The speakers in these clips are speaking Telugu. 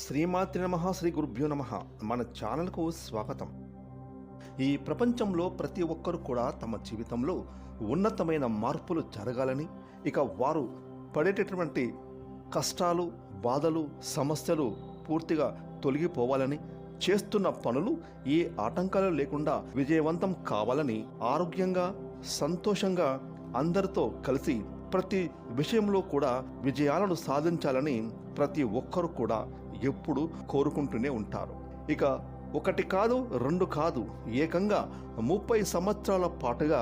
శ్రీమాత్రి నమ శ్రీ గురుభ్యో నమ. మన ఛానల్కు స్వాగతం. ఈ ప్రపంచంలో ప్రతి ఒక్కరు కూడా తమ జీవితంలో ఉన్నతమైన మార్పులు జరగాలని ఇక వారు పడేటటువంటి కష్టాలు బాధలు సమస్యలు పూర్తిగా తొలగిపోవాలని చేస్తున్న పనులు ఏ ఆటంకాలు లేకుండా విజయవంతం కావాలని ఆరోగ్యంగా సంతోషంగా అందరితో కలిసి ప్రతి విషయంలో కూడా విజయాలను సాధించాలని ప్రతి ఒక్కరు కూడా ఎప్పుడు కోరుకుంటూనే ఉంటారు. ఇక ఒకటి కాదు రెండు కాదు ఏకంగా ముప్పై సంవత్సరాల పాటుగా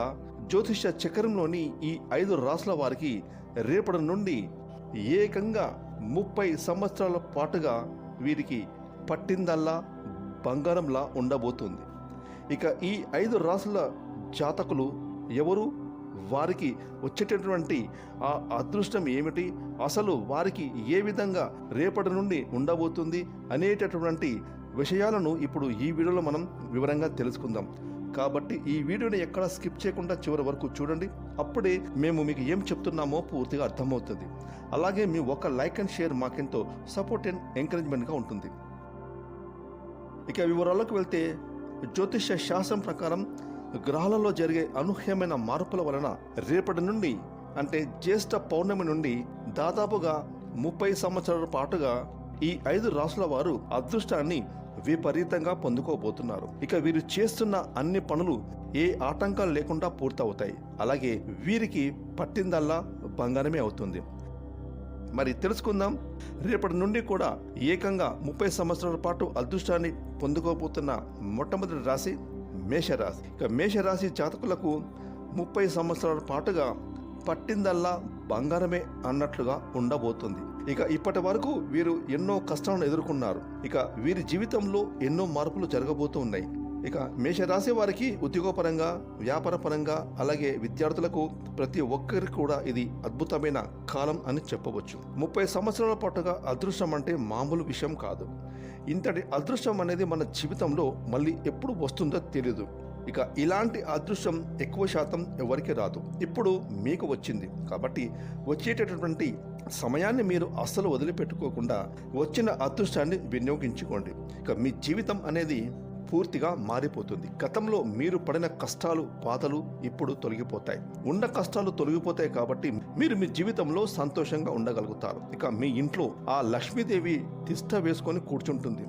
జ్యోతిష చక్రంలోని ఈ ఐదు రాసుల వారికి రేపటి నుండి ఏకంగా ముప్పై సంవత్సరాల పాటుగా వీరికి పట్టిందల్లా బంగారంలా ఉండబోతుంది. ఇక ఈ ఐదు రాసుల జాతకులు ఎవరు? వారికి వచ్చేటటువంటి ఆ అదృష్టం ఏమిటి? అసలు వారికి ఏ విధంగా రేపటి నుండి ఉండబోతుంది అనేటటువంటి విషయాలను ఇప్పుడు ఈ వీడియోలో మనం వివరంగా తెలుసుకుందాం. కాబట్టి ఈ వీడియోని ఎక్కడ స్కిప్ చేయకుండా చివరి వరకు చూడండి. అప్పుడే మేము మీకు ఏం చెప్తున్నామో పూర్తిగా అర్థమవుతుంది. అలాగే మీ ఒక లైక్ అండ్ షేర్ మాకెంతో సపోర్ట్ అండ్ ఎంకరేజ్మెంట్గా ఉంటుంది. ఇక వివరాలకు వెళ్తే జ్యోతిష శాస్త్రం ప్రకారం గ్రహాలలో జరిగే అనూహ్యమైన మార్పుల వలన రేపటి నుండి అంటే జ్యేష్ఠ పౌర్ణమి నుండి దాదాపుగా ముప్పై సంవత్సరాల పాటుగా ఈ ఐదు రాసుల వారు అదృష్టాన్ని విపరీతంగా పొందుకోబోతున్నారు. ఇక వీరు చేస్తున్న అన్ని పనులు ఏ ఆటంకాలు లేకుండా పూర్తవుతాయి. అలాగే వీరికి పట్టిందల్లా బంగారమే అవుతుంది. మరి తెలుసుకుందాం. రేపటి నుండి కూడా ఏకంగా ముప్పై సంవత్సరాల పాటు అదృష్టాన్ని పొందుకోబోతున్న మొట్టమొదటి రాశి మేషరాశి. ఇక మేషరాశి జాతకులకు ముప్పై సంవత్సరాల పాటుగా పట్టిందల్లా బంగారమే అన్నట్లుగా ఉండబోతుంది. ఇక ఇప్పటి వరకు వీరు ఎన్నో కష్టాలను ఎదుర్కొన్నారు. ఇక వీరి జీవితంలో ఎన్నో మార్పులు జరగబోతూ ఉన్నాయి. ఇక మేషరాశి వారికి ఉద్యోగపరంగా వ్యాపారపరంగా అలాగే విద్యార్థులకు ప్రతి ఒక్కరికి కూడా ఇది అద్భుతమైన కాలం అని చెప్పవచ్చు. ముప్పై సంవత్సరాల పాటుగా అదృష్టం అంటే మామూలు విషయం కాదు. ఇంతటి అదృష్టం అనేది మన జీవితంలో మళ్ళీ ఎప్పుడు వస్తుందో తెలియదు ఇక ఇలాంటి అదృష్టం ఎక్కువ శాతం ఎవరికి రాదు. ఇప్పుడు మీకు వచ్చింది. కాబట్టి వచ్చేటటువంటి సమయాన్ని మీరు అస్సలు వదిలిపెట్టుకోకుండా వచ్చిన అదృష్టాన్ని వినియోగించుకోండి. ఇక మీ జీవితం అనేది పూర్తిగా మారిపోతుంది. గతంలో మీరు పడిన కష్టాలు బాధలు ఇప్పుడు తొలగిపోతాయి. ఉన్న కష్టాలు తొలగిపోతాయి కాబట్టి మీరు మీ జీవితంలో సంతోషంగా ఉండగలుగుతారు. ఇక మీ ఇంట్లో ఆ లక్ష్మీదేవి తిష్ట వేసుకొని కూర్చుంటుంది.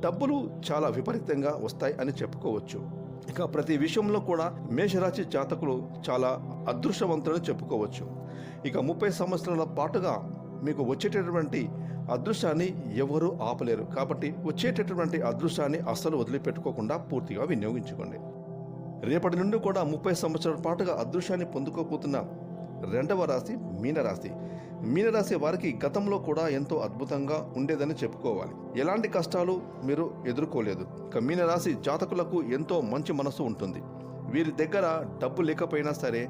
డబ్బులు చాలా విపరీతంగా వస్తాయి అని చెప్పుకోవచ్చు. ఇక ప్రతి విషయంలో కూడా మేషరాశి జాతకులు చాలా అదృష్టవంతులని చెప్పుకోవచ్చు. ఇక ముప్పై సంవత్సరాల పాటుగా మీకు వచ్చేటటువంటి అదృష్టాన్ని ఎవరూ ఆపలేరు. కాబట్టి వచ్చేటటువంటి అదృష్టాన్ని అస్సలు వదిలిపెట్టుకోకుండా పూర్తిగా వినియోగించుకోండి. రేపటి నుండి కూడా ముప్పై సంవత్సరాల పాటుగా అదృష్టాన్ని పొందుకోబోతున్న రెండవ రాశి మీనరాశి. మీనరాశి వారికి గతంలో కూడా ఎంతో అద్భుతంగా ఉండేదని చెప్పుకోవాలి. ఎలాంటి కష్టాలు మీరు ఎదుర్కోలేదు. ఇక మీనరాశి జాతకులకు ఎంతో మంచి మనసు ఉంటుంది. వీరి దగ్గర డబ్బు లేకపోయినా సరే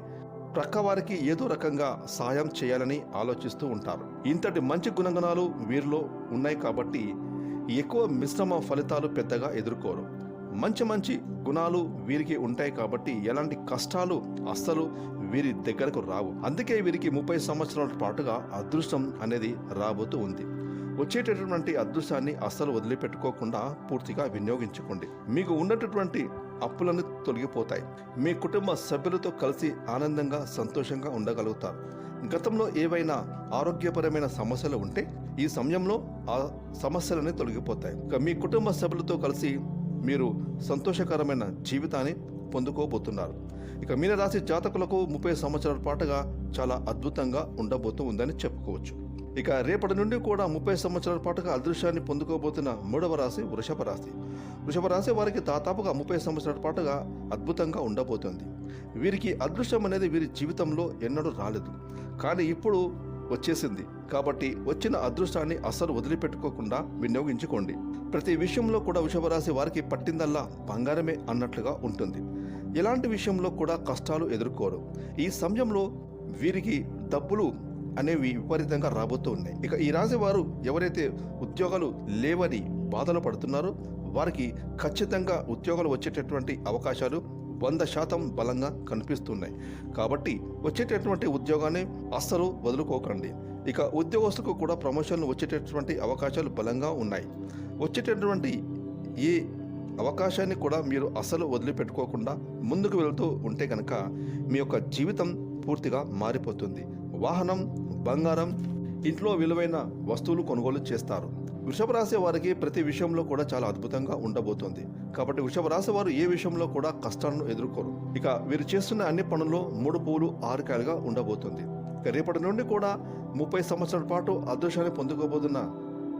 ప్రక్కవారికి ఏదో రకంగా సాయం చేయాలని ఆలోచిస్తూ ఉంటారు. ఇంతటి మంచి గుణగణాలు వీరిలో ఉన్నాయి కాబట్టి ఎక్కువ మిశ్రమ ఫలితాలు పెద్దగా ఎదుర్కోరు. మంచి మంచి గుణాలు వీరికి ఉంటాయి కాబట్టి ఎలాంటి కష్టాలు అస్సలు వీరి దగ్గరకు రావు. అందుకే వీరికి ముప్పై సంవత్సరాల పాటుగా అదృష్టం అనేది రాబోతూ ఉంది. వచ్చేటటువంటి అదృష్టాన్ని అస్సలు వదిలిపెట్టుకోకుండా పూర్తిగా వినియోగించుకోండి. మీకు ఉన్నటువంటి అప్పులను తొలగిపోతాయి. మీ కుటుంబ సభ్యులతో కలిసి ఆనందంగా సంతోషంగా ఉండగలుగుతారు. గతంలో ఏవైనా ఆరోగ్యపరమైన సమస్యలు ఉంటే ఈ సమయంలో ఆ సమస్యలన్నీ తొలగిపోతాయి. ఇక మీ కుటుంబ సభ్యులతో కలిసి మీరు సంతోషకరమైన జీవితాన్ని పొందుకోబోతున్నారు. ఇక మీనరాశి జాతకులకు ముప్పై సంవత్సరాల పాటుగా చాలా అద్భుతంగా ఉండబోతూ ఉందని చెప్పుకోవచ్చు. ఇక రేపటి నుండి కూడా ముప్పై సంవత్సరాల పాటుగా అదృశ్యాన్ని పొందుకోబోతున్న మూడవ రాశి వృషభ రాశి. వృషభ రాశి వారికి దాదాపుగా ముప్పై సంవత్సరాల పాటుగా అద్భుతంగా ఉండబోతోంది. వీరికి అదృష్టం అనేది వీరి జీవితంలో ఎన్నడూ రాలేదు. కానీ ఇప్పుడు వచ్చేసింది. కాబట్టి వచ్చిన అదృష్టాన్ని అస్సలు వదిలిపెట్టుకోకుండా వినియోగించుకోండి. ప్రతి విషయంలో కూడా వృషభరాశి వారికి పట్టిందల్లా బంగారమే అన్నట్లుగా ఉంటుంది. ఎలాంటి విషయంలో కూడా కష్టాలు ఎదుర్కోరు. ఈ సమయంలో వీరికి డబ్బులు అనేవి విపరీతంగా రాబోతూ ఉన్నాయి. ఇక ఈ రాశి వారు ఎవరైతే ఉద్యోగాలు లేవని బాధలు పడుతున్నారో వారికి ఖచ్చితంగా ఉద్యోగాలు వచ్చేటటువంటి అవకాశాలు వంద శాతం బలంగా కనిపిస్తున్నాయి. కాబట్టి వచ్చేటటువంటి ఉద్యోగాన్ని అస్సలు వదులుకోకండి. ఇక ఉద్యోగస్తులకు కూడా ప్రమోషన్లు వచ్చేటటువంటి అవకాశాలు బలంగా ఉన్నాయి. వచ్చేటటువంటి ఏ అవకాశాన్ని కూడా మీరు అసలు వదిలిపెట్టుకోకుండా ముందుకు వెళ్తూ ఉంటే కనుక మీ యొక్క జీవితం పూర్తిగా మారిపోతుంది. వాహనం బంగారం ఇంట్లో విలువైన వస్తువులు కొనుగోలు చేస్తారు. వృషభ రాశి వారికి ప్రతి విషయంలో కూడా చాలా అద్భుతంగా ఉండబోతోంది. కాబట్టి వృషభ రాశి వారు ఏ విషయంలో కూడా కష్టాలను ఎదుర్కోరు. ఇక వీరు చేస్తున్న అన్ని పనుల్లో మూడు పువ్వులు ఆరు కాయలుగా ఉండబోతుంది. రేపటి నుండి కూడా ముప్పై సంవత్సరాల పాటు అదృష్టాన్ని పొందుకోబోతున్న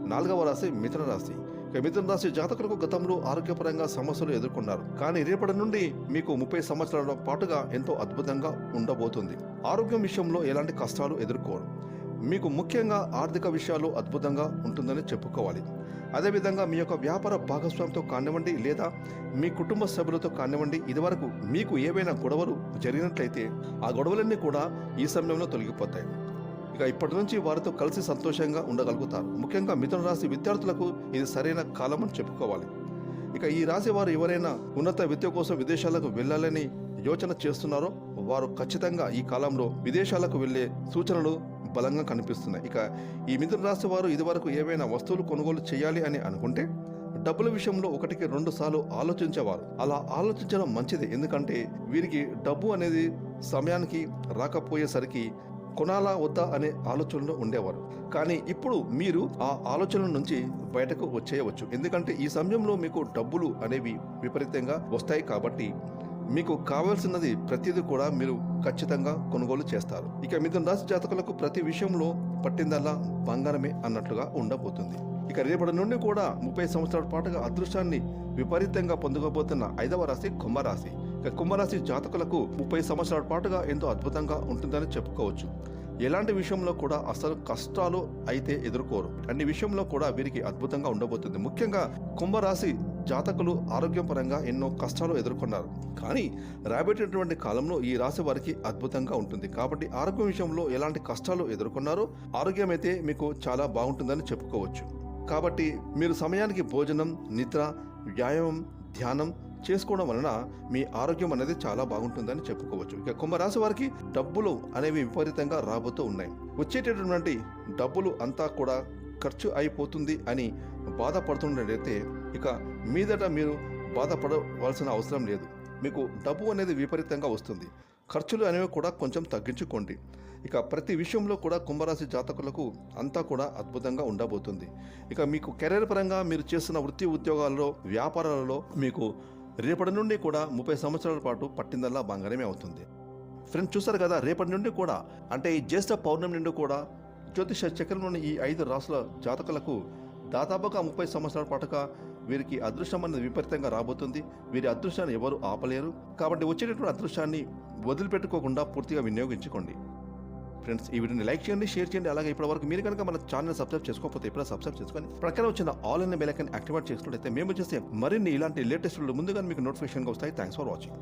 నాలుగవ రాశి మిథున రాశి. ఇక మిథున రాశి జాతకులకు గతంలో ఆరోగ్యపరంగా సమస్యలు ఎదుర్కొన్నారు. కానీ రేపటి నుండి మీకు ముప్పై సంవత్సరాల పాటుగా ఎంతో అద్భుతంగా ఉండబోతుంది. ఆరోగ్యం విషయంలో ఎలాంటి కష్టాలు ఎదుర్కోరు. మీకు ముఖ్యంగా ఆర్థిక విషయాలు అద్భుతంగా ఉంటుందని చెప్పుకోవాలి. అదేవిధంగా మీ యొక్క వ్యాపార భాగస్వామితో కానివ్వండి లేదా మీ కుటుంబ సభ్యులతో కానివ్వండి ఇదివరకు మీకు ఏవైనా గొడవలు జరిగినట్లయితే ఆ గొడవలన్నీ కూడా ఈ సమయంలో తొలగిపోతాయి. ఇక ఇప్పటి నుంచి వారితో కలిసి సంతోషంగా ఉండగలుగుతారు. ముఖ్యంగా మిథున రాశి విద్యార్థులకు ఇది సరైన కాలం అని చెప్పుకోవాలి. ఇక ఈ రాశి వారు ఎవరైనా ఉన్నత విద్య కోసం విదేశాలకు వెళ్ళాలని యోచన చేస్తున్నారో వారు ఖచ్చితంగా ఈ కాలంలో విదేశాలకు వెళ్ళే సూచనలు బలంగా కనిపిస్తున్నాయి. ఇక ఈ మిథున రాశి వారు ఇదివరకు ఏవైనా వస్తువులు కొనుగోలు చేయాలి అని అనుకుంటే డబ్బుల విషయంలో ఒకటికి రెండు సార్లు ఆలోచించేవారు. అలా ఆలోచించడం మంచిది. ఎందుకంటే వీరికి డబ్బు అనేది సమయానికి రాకపోయేసరికి కొనాలా వద్దా అనే ఆలోచనలో ఉండేవారు. కానీ ఇప్పుడు మీరు ఆ ఆలోచనల నుంచి బయటకు వచ్చేయవచ్చు. ఎందుకంటే ఈ సమయంలో మీకు డబ్బులు అనేవి విపరీతంగా వస్తాయి కాబట్టి మీకు కావాల్సినది ప్రతిదీ కూడా మీరు ఖచ్చితంగా కొనుగోలు చేస్తారు. ఇక మిథున రాశి జాతకులకు ప్రతి విషయంలో పట్టిందల్లా బంగారమే అన్నట్లుగా ఉండబోతుంది. ఇక రేపటి నుండి కూడా ముప్పై సంవత్సరాల పాటుగా అదృష్టాన్ని విపరీతంగా పొందుకోబోతున్న ఐదవ రాశి కుంభరాశి. కుంభరాశి జాతకులకు ముప్పై సంవత్సరాల పాటుగా ఎంతో అద్భుతంగా ఉంటుందని చెప్పుకోవచ్చు. ఎలాంటి విషయంలో కూడా అసలు కష్టాలు అయితే ఎదుర్కోరు. అన్ని విషయంలో కూడా వీరికి అద్భుతంగా ఉండబోతుంది. ముఖ్యంగా కుంభరాశి జాతకులు ఆరోగ్యపరంగా ఎన్నో కష్టాలు ఎదుర్కొన్నారు. కానీ రాబోయేటటువంటి కాలంలో ఈ రాశి వారికి అద్భుతంగా ఉంటుంది. కాబట్టి ఆరోగ్యం విషయంలో ఎలాంటి కష్టాలు ఎదుర్కొన్నారో ఆరోగ్యం అయితే మీకు చాలా బాగుంటుందని చెప్పుకోవచ్చు. కాబట్టి మీరు సమయానికి భోజనం నిద్ర వ్యాయామం ధ్యానం చేసుకోవడం వలన మీ ఆరోగ్యం అనేది చాలా బాగుంటుందని చెప్పుకోవచ్చు. ఇక కుంభరాశి వారికి డబ్బులు అనేవి విపరీతంగా రాబోతూ ఉన్నాయి. వచ్చేటటువంటి డబ్బులు అంతా కూడా ఖర్చు అయిపోతుంది అని బాధపడుతున్నట్లయితే ఇక మీదట మీరు బాధపడవలసిన అవసరం లేదు. మీకు డబ్బు అనేది విపరీతంగా వస్తుంది. ఖర్చులు అనేవి కూడా కొంచెం తగ్గించుకోండి. ఇక ప్రతి విషయంలో కూడా కుంభరాశి జాతకులకు అంతా కూడా అద్భుతంగా ఉండబోతుంది. ఇక మీకు కెరీర్ పరంగా మీరు చేస్తున్న వృత్తి ఉద్యోగాల్లో వ్యాపారాలలో మీకు రేపటి నుండి కూడా ముప్పై సంవత్సరాల పాటు పట్టిందల్లా బంగారమే అవుతుంది. ఫ్రెండ్స్ చూసారు కదా రేపటి నుండి కూడా అంటే ఈ జ్యేష్ఠ పౌర్ణమి నుండి కూడా జ్యోతిష చక్రంలోని ఈ ఐదు రాసుల జాతకులకు దాదాపుగా ముప్పై సంవత్సరాల పాటుగా వీరికి అదృష్టం అనేది విపరీతంగా రాబోతుంది. వీరి అదృష్టాన్ని ఎవరు ఆపలేరు. కాబట్టి వచ్చేటటువంటి అదృష్టాన్ని వదిలిపెట్టుకోకుండా పూర్తిగా వినియోగించుకోండి. ఫ్రెండ్స్ ఈ వీడియోని లైక్ చేయండి షేర్ చేయండి. అలాగే ఇప్పటివరకు మీరు కనుక మన ఛానల్ సబ్స్క్రైబ్ చేసుకోకపోతే ఇప్పుడు సబ్స్క్రైబ్ చేసుకొని ప్రక్కన వచ్చిన all in bell icon activate చేసుకుంటే మేము చేసే మరిన్ని ఇలాంటి లేటెస్ట్ ముందుగా మీకు నోటిఫికేషన్గా వస్తాయి. Thanks for watching